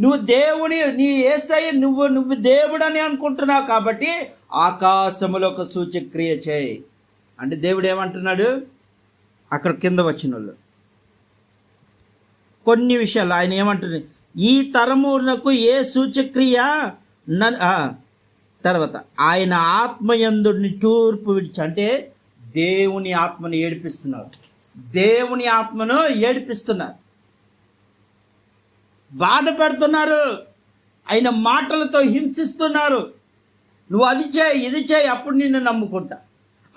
నువ్వు దేవుని నీ ఏసై నువ్వు నువ్వు దేవుడని అనుకుంటున్నావు కాబట్టి ఆకాశములో ఒక సూచక్రియ చేయి. అంటే దేవుడు ఏమంటున్నాడు? అక్కడ కింద వచ్చిన వాళ్ళు కొన్ని విషయాలు ఆయన ఏమంటున్నారు ఈ తరమునకు ఏ సూచక్రియ? నన్- తర్వాత ఆయన ఆత్మయందు నిట్టూర్పు విడిచి అంటే దేవుని ఆత్మను ఏడిపిస్తున్నారు. దేవుని ఆత్మను ఏడిపిస్తున్నారు. బాధ పెడుతున్నారు ఆయన మాటలతో హింసిస్తున్నారు. నువ్వు అది చేయి ఇది చేయి అప్పుడు నిన్ను నమ్ముకుంటా.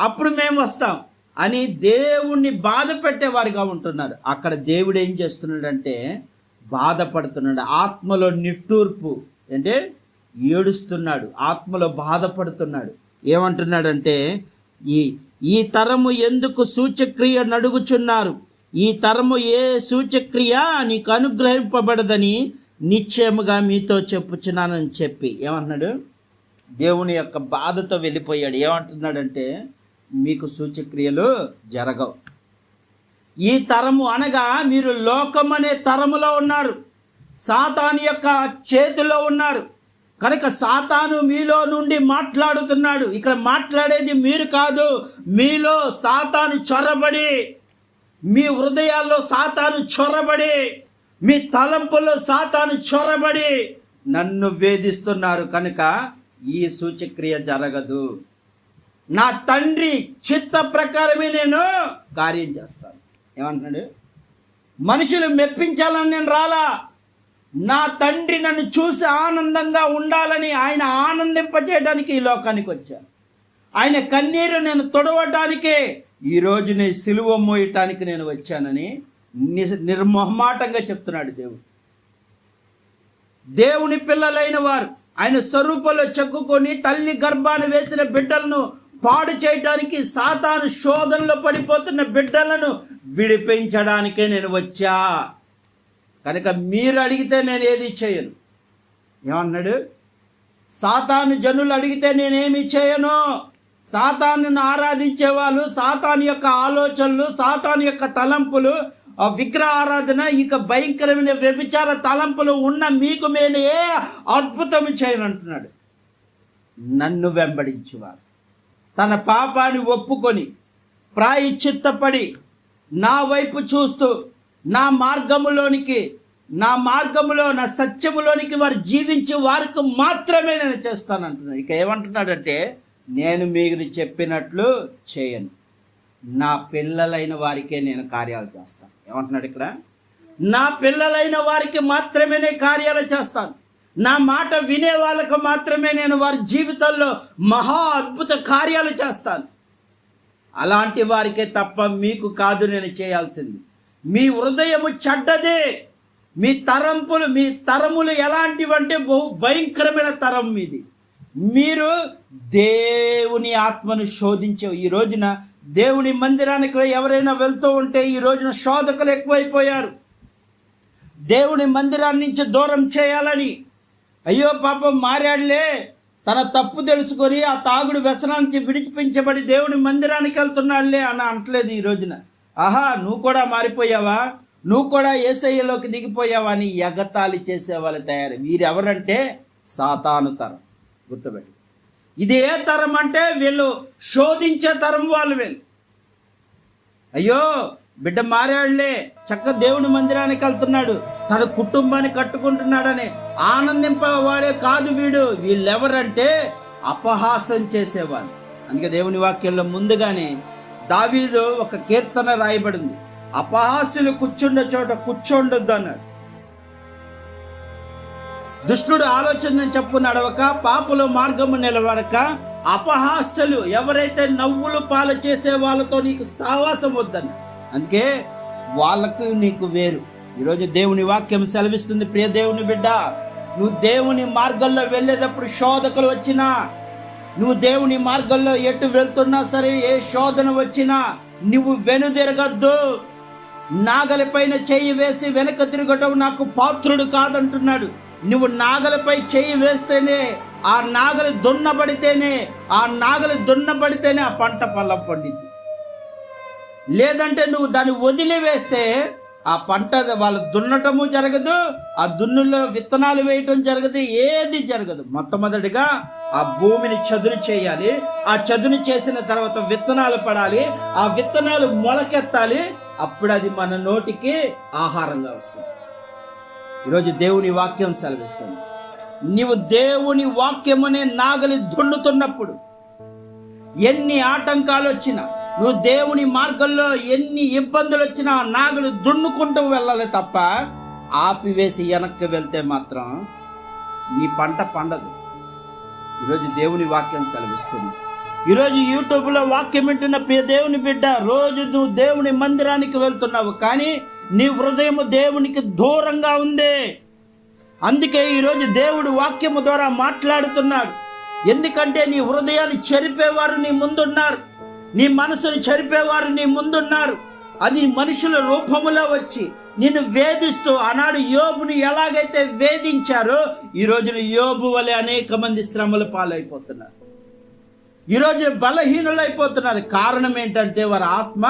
అప్పుడు మేము వస్తాం. అని దేవుణ్ణి బాధ పెట్టేవారుగా ఉంటున్నారు. అక్కడ దేవుడు ఏం చేస్తున్నాడంటే బాధపడుతున్నాడు. ఆత్మలో నిట్టూర్పు అంటే ఏడుస్తున్నాడు. ఆత్మలో బాధపడుతున్నాడు. ఏమంటున్నాడంటే ఈ ఈ తరము ఎందుకు సూచక్రియ నడుగుచున్నారు ఈ తరము ఏ సూచక్రియ నీకు అనుగ్రహింపబడదని నిశ్చయముగా మీతో చెప్పుచున్నానని చెప్పి ఏమంటున్నాడు? దేవుని యొక్క బాధతో వెళ్ళిపోయాడు. ఏమంటున్నాడంటే మీకు సూచక్రియలు జరగవు. ఈ తరము అనగా మీరు లోకం అనే తరములో ఉన్నారు. సాతాను యొక్క చేతిలో ఉన్నారు. కనుక సాతాను మీలో నుండి మాట్లాడుతున్నాడు. ఇక్కడ మాట్లాడేది మీరు కాదు. మీలో సాతాను చొరబడి మీ హృదయాల్లో సాతాను చొరబడి మీ తలంపుల్లో సాతాను చొరబడి నన్ను వేధిస్తున్నారు కనుక ఈ సూచక్రియ జరగదు. నా తండ్రి చిత్త ప్రకారమే నేను కార్యం చేస్తాను. ఏమంటున్నాడు? మనుషులు మెప్పించాలని నేను రాలా? నా తండ్రి నన్ను చూసి ఆనందంగా ఉండాలని ఆయన ఆనందింపచేయడానికి ఈ లోకానికి వచ్చాను ఆయన కన్నీరు నేను తొడవటానికే ఈరోజు నీ సిలువ మోయటానికి నేను వచ్చానని నిజ- నిర్మోహమాటంగా చెప్తున్నాడు దేవుడు. దేవుని పిల్లలైన వారు ఆయన స్వరూపంలో చెక్కుకొని తల్లి గర్భాన్ని వేసిన బిడ్డలను పాడు చేయటానికి సాతాను శోధనలో పడిపోతున్న బిడ్డలను విడిపించడానికే నేను వచ్చా. కనుక మీరు అడిగితే నేను ఏది చేయను? ఏమన్నాడు? సాతాను జనులు అడిగితే నేనేమి చేయను? సాతాను ఆరాధించే వాళ్ళు సాతాను యొక్క ఆలోచనలు సాతాను యొక్క తలంపులు విగ్రహ ఆరాధన ఇక భయంకరమైన వ్యభిచార తలంపులు ఉన్న మీకు నేను ఏ అద్భుతం చేయను అంటున్నాడు. నన్ను వెంబడించేవారు తన పాపాన్ని ఒప్పుకొని ప్రాయచిత్తపడి నా వైపు చూస్తూ నా మార్గములోనికి నా మార్గములో నా సత్యములోనికి వారు జీవించి వారికి మాత్రమే నేను చేస్తానంటున్నాను ఇక ఏమంటున్నాడంటే నేను మీకు చెప్పినట్లు చేయను. నా పిల్లలైన వారికే నేను కార్యాలు చేస్తాను. ఏమంటున్నాడు ఇక్కడ? నా పిల్లలైన వారికి మాత్రమే నేను కార్యాలు చేస్తాను. నా మాట వినే వాళ్ళకు మాత్రమే నేను వారి జీవితంలో మహా అద్భుత కార్యాలు చేస్తాను. అలాంటి వారికే తప్ప మీకు కాదు నేను చేయాల్సింది. మీ హృదయము చెడ్డదే. మీ తరంపులు మీ తరములు ఎలాంటివంటే బహు భయంకరమైన తరం మీది. మీరు దేవుని ఆత్మను శోధించే ఈ రోజున దేవుని మందిరానికి ఎవరైనా వెళ్తూ ఉంటే ఈ రోజున శోధకులు ఎక్కువైపోయారు. దేవుని మందిరాన్ని నుంచి దూరం చేయాలని. అయ్యో పాపం మారాడులే. తన తప్పు తెలుసుకొని ఆ తాగుడు వ్యసనానికి విడిపించబడి దేవుని మందిరానికి వెళ్తున్నాడులే అని అంటలేదు ఈ రోజున. ఆహా నువ్వు కూడా మారిపోయావా? నువ్వు కూడా ఏసయ్యలోకి దిగిపోయావా అని ఎగతాళి చేసే వాళ్ళు తయారు. వీరెవరంటే సాతాను తరం. గుర్తుపెట్టి. ఇది ఏ తరం అంటే వీళ్ళు శోధించే తరం వాళ్ళు వీళ్ళు. అయ్యో బిడ్డ మారాడులే చక్క దేవుని మందిరానికి వెళ్తున్నాడు తన కుటుంబాన్ని కట్టుకుంటున్నాడని ఆనందింపవాడే కాదు వీడు. వీళ్ళెవరంటే అపహాసం చేసేవాళ్ళు. అందుకే దేవుని వాక్యంలో ముందుగానే దావీదు ఒక కీర్తన రాయబడింది. అపహాసులు కూర్చుండే చోట కూర్చోండొద్దు అన్నాడు. దుష్టుడు ఆలోచన చెప్పు నడవక పాపుల మార్గము నిలవరక అపహాస్యలు ఎవరైతే నవ్వులు పాలు చేసే వాళ్ళతో నీకు సావాసం వద్దని. అందుకే వాళ్ళకు నీకు వేరు. ఈరోజు దేవుని వాక్యం సెలవిస్తుంది ప్రియ దేవుని బిడ్డ. నువ్వు దేవుని మార్గంలో వెళ్ళేటప్పుడు శోధకులు వచ్చినా నువ్వు దేవుని మార్గంలో ఎటు వెళ్తున్నా సరే ఏ శోధన వచ్చినా నువ్వు వెనుదిరగద్దు. నాగలిపైన చెయ్యి వేసి వెనక తిరగటం నాకు పాత్రుడు కాదంటున్నాడు. నువ్వు నాగలిపై చేయి వేస్తేనే ఆ నాగలి దున్నబడితేనే ఆ నాగలి దున్నబడితేనే ఆ పంట పొలం పండింది. లేదంటే నువ్వు దాన్ని వదిలివేస్తే ఆ పంట వాళ్ళు దున్నటము జరగదు ఆ దున్నులో విత్తనాలు వేయటం జరగదు ఏది జరగదు. మొట్టమొదటిగా ఆ భూమిని చదును చేయాలి. ఆ చదును చేసిన తర్వాత విత్తనాలు పడాలి. ఆ విత్తనాలు మొలకెత్తాలి. అప్పుడు అది మన నోటికి ఆహారంగా వస్తుంది. ఈరోజు దేవుని వాక్యం సెలవిస్తుంది. నీవు దేవుని వాక్యమనే నాగలి దున్నుతున్నప్పుడు ఎన్ని ఆటంకాలు వచ్చినా నువ్వు దేవుని మార్గంలో ఎన్ని ఇబ్బందులు వచ్చినా నాగులు దున్నుకుంటూ వెళ్ళాలి తప్ప ఆపివేసి వెనక్కి వెళ్తే మాత్రం నీ పంట పండదు. ఈరోజు దేవుని వాక్యం సెలవిస్తుంది. ఈరోజు యూట్యూబ్లో వాక్యం వింటున్న ప్రియ దేవుని బిడ్డ రోజు నువ్వు దేవుని మందిరానికి వెళ్తున్నావు. కానీ నీ హృదయము దేవునికి దూరంగా ఉంది. అందుకే ఈరోజు దేవుడు వాక్యము ద్వారా మాట్లాడుతున్నాడు. ఎందుకంటే నీ హృదయాన్ని చెరిపేవారు నీ ముందున్నారు. నీ మనసును చెరిపేవారు నీ ముందున్నారు. అది మనుషుల రూపములో వచ్చి నిన్ను వేధిస్తూ ఆనాడు యోబుని ఎలాగైతే వేధించారో ఈ రోజున యోబు వలె అనేక మంది శ్రమల పాలైపోతున్నారు. ఈరోజు బలహీనులైపోతున్నారు. కారణం ఏంటంటే వారి ఆత్మ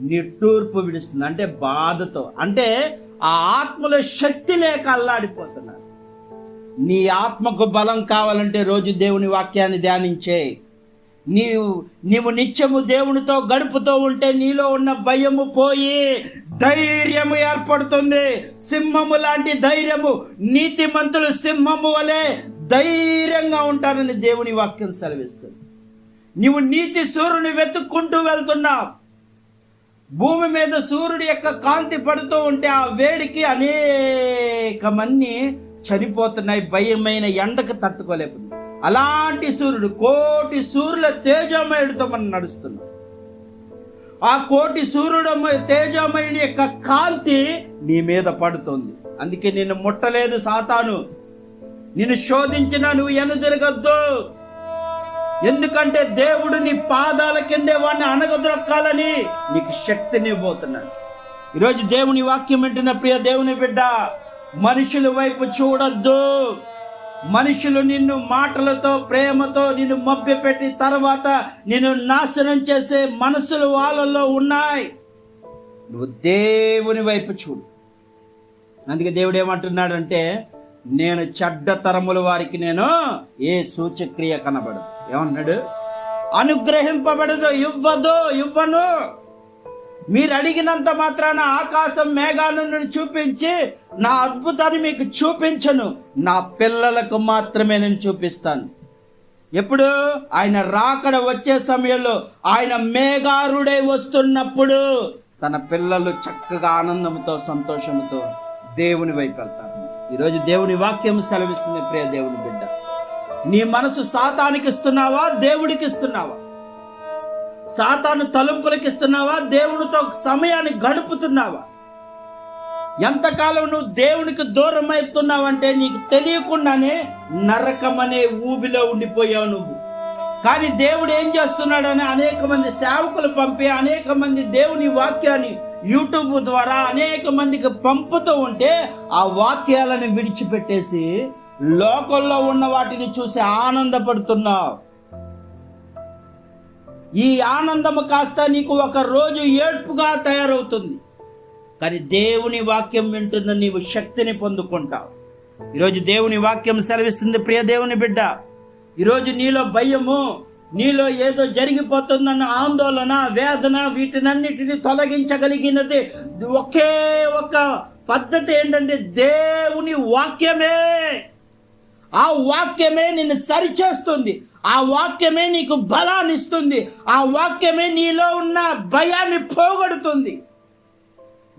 నిట్టూర్పు విడుస్తుంది. అంటే బాధతో. అంటే ఆ ఆత్మలో శక్తి లేక అల్లాడిపోతున్నారు. నీ ఆత్మకు బలం కావాలంటే రోజు దేవుని వాక్యాన్ని ధ్యానించే. నీవు నీవు నిత్యము దేవునితో గడుపుతూ ఉంటే నీలో ఉన్న భయము పోయి ధైర్యము ఏర్పడుతుంది. సింహము లాంటి ధైర్యము నీతిమంతులు సింహము వలె ధైర్యంగా ఉంటారని దేవుని వాక్యం సెలవిస్తుంది. నీవు నీతి సూర్యుని వెతుక్కుంటూ వెళ్తున్నావు. భూమి మీద సూర్యుడి యొక్క కాంతి పడుతూ ఉంటే ఆ వేడికి అనేక మంది చనిపోతున్నాయి. భయమైన ఎండకు తట్టుకోలేకుండా అలాంటి సూర్యుడు కోటి సూర్యుల తేజమయుడితో మనం నడుస్తున్నాం. ఆ కోటి సూర్యుడు తేజమయుడి యొక్క కాంతి నీ మీద పడుతుంది. అందుకే నిన్ను ముట్టలేదు సాతాను. నిన్ను శోధించిన నువ్వు ఎనుదిరగద్దు. ఎందుకంటే దేవుడు నీ పాదాల కిందే వాడిని అనగదొక్కాలని నీకు శక్తిని పోతున్నాడు ఈరోజు దేవుని వాక్యం వింటున్న ప్రియ దేవుని బిడ్డ మనుషుల వైపు చూడొద్దు. మనుషులు నిన్ను మాటలతో ప్రేమతో నిన్ను మభ్యపెట్టి తర్వాత నిన్ను నాశనం చేసే మనసులు వాళ్ళల్లో ఉన్నాయి. నువ్వు దేవుని వైపు చూడు. అందుకే దేవుడు ఏమంటున్నాడంటే నేను చెడ్డ తరముల వారికి నేను ఏ సూచక్రియ కనబడదు ఏమన్నాడు? అనుగ్రహింపబడదు ఇవ్వదు ఇవ్వను. మీరు అడిగినంత మాత్రాన ఆకాశం మేఘాలను చూపించి నా అద్భుతాన్ని మీకు చూపించను. నా పిల్లలకు మాత్రమే నేను చూపిస్తాను. ఎప్పుడు? ఆయన రాకడ వచ్చే సమయంలో ఆయన మేఘారుడై వస్తున్నప్పుడు తన పిల్లలు చక్కగా ఆనందంతో సంతోషంతో దేవుని వైపు వెళ్తారు. ఈరోజు దేవుని వాక్యం సెలవిస్తుంది ప్రియ దేవుని బిడ్డ. నీ మనసు సాతానికి ఇస్తున్నావా దేవుడికి ఇస్తున్నావా సాతాను తలుపులకి ఇస్తున్నావా దేవునితో సమయాన్ని గడుపుతున్నావా? ఎంతకాలం నువ్వు దేవునికి దూరం అవుతున్నావంటే నీకు తెలియకుండానే నరకం అనే ఊబిలో ఉండిపోయావు నువ్వు. కానీ దేవుడు ఏం చేస్తున్నాడని అనేక మంది సేవకులు పంపి అనేక మంది దేవుని వాక్యాన్ని యూట్యూబ్ ద్వారా అనేక మందికి పంపుతూ ఉంటే ఆ వాక్యాలను విడిచిపెట్టేసి లోకల్లో ఉన్న వాటిని చూసి ఆనందపడుతున్నావు. ఈ ఆనందము కాస్త నీకు ఒక రోజు ఏడ్పుగా తయారవుతుంది. కానీ దేవుని వాక్యం వింటున్న నీవు శక్తిని పొందుకుంటావు. ఈరోజు దేవుని వాక్యం సెలవిస్తుంది ప్రియ దేవుని బిడ్డ. ఈరోజు నీలో భయము నీలో ఏదో జరిగిపోతుందన్న ఆందోళన వేదన వీటినన్నిటిని తొలగించగలిగినది ఒకే ఒక పద్ధతి ఏంటంటే దేవుని వాక్యమే. ఆ వాక్యమే నిన్ను సరిచేస్తుంది. ఆ వాక్యమే నీకు బలాన్ని ఇస్తుంది ఆ వాక్యమే నీలో ఉన్న భయాన్ని పోగొడుతుంది.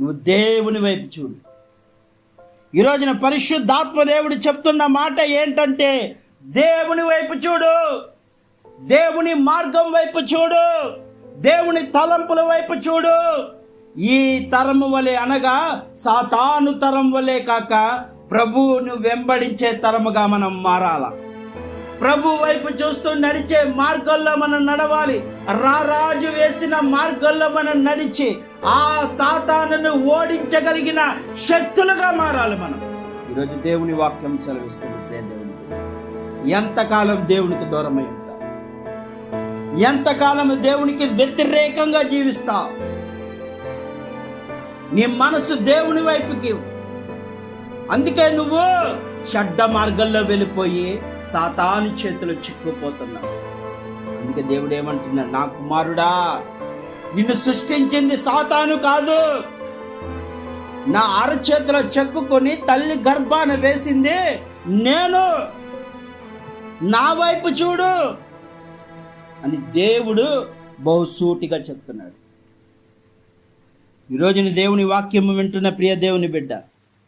నువ్వు దేవుని వైపు చూడు. ఈ రోజున పరిశుద్ధాత్మ దేవుడు చెప్తున్న మాట ఏంటంటే దేవుని వైపు చూడు. దేవుని మార్గం వైపు చూడు. దేవుని తలంపుల వైపు చూడు. ఈ తరము వలె అనగా సాతాను తరం వలె కాక ప్రభువును వెంబడించే తరముగా మనం మారాల? ప్రభు వైపు చూస్తూ నడిచే మార్గంలో మనం నడవాలి. రారాజు వేసిన మార్గంలో మనం నడిచి ఆ సాతానును ఓడించగలిగిన శక్తులుగా మారాలి మనం. ఈరోజు దేవుని వాక్యం సెలవిస్తుంది దేవుని ఎంతకాలం దేవునికి దూరమై ఉంటావు? ఎంతకాలం దేవునికి వ్యతిరేకంగా జీవిస్తావు? నీ మనసు దేవుని వైపుకి అందుకే నువ్వు చెడ్డ మార్గంలో వెళ్ళిపోయి సాతాను చేతులు చిక్కుపోతున్నావు అందుకే దేవుడు ఏమంటున్నాడు? నా కుమారుడా నిన్ను సృష్టించింది సాతాను కాదు. నా అరచేతిలో చెక్కుకొని తల్లి గర్భాన వేసింది నేను. నా వైపు చూడు అని దేవుడు బహుసూటిగా చెప్తున్నాడు. ఈరోజు దేవుని వాక్యము వింటున్న ప్రియ దేవుని బిడ్డ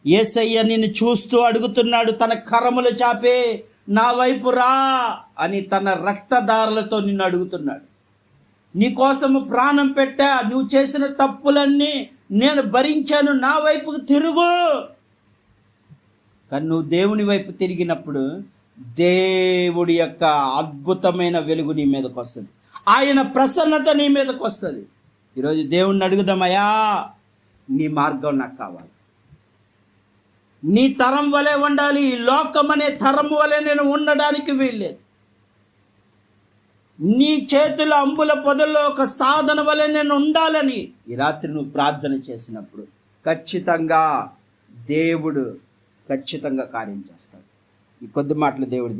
ఏసయ్య నిన్ను చూస్తూ అడుగుతున్నాడు తన కరములు చాపే నా వైపు రా అని తన రక్తదారులతో నిన్ను అడుగుతున్నాడు. నీ కోసము ప్రాణం పెట్టా నువ్వు చేసిన తప్పులన్నీ నేను భరించాను నా వైపుకు తిరుగు. కానీ నువ్వు దేవుని వైపు తిరిగినప్పుడు దేవుడి యొక్క అద్భుతమైన వెలుగు నీ మీదకు వస్తుంది. ఆయన ప్రసన్నత నీ మీదకు వస్తుంది. ఈరోజు దేవుణ్ణి అడుగుదామయ్యా నీ మార్గం నాకు కావాలి. నీ తరం వలె ఉండాలి ఈ లోకం అనే తరం వలె నేను ఉండడానికి వీల్లేదు. నీ చేతుల అంబుల పొదల్లో ఒక సాధన వలె నేను ఉండాలని ఈ రాత్రి నువ్వు ప్రార్థన చేసినప్పుడు ఖచ్చితంగా దేవుడు ఖచ్చితంగా కార్యం చేస్తాడు. ఈ కొద్ది మాటలు దేవుడు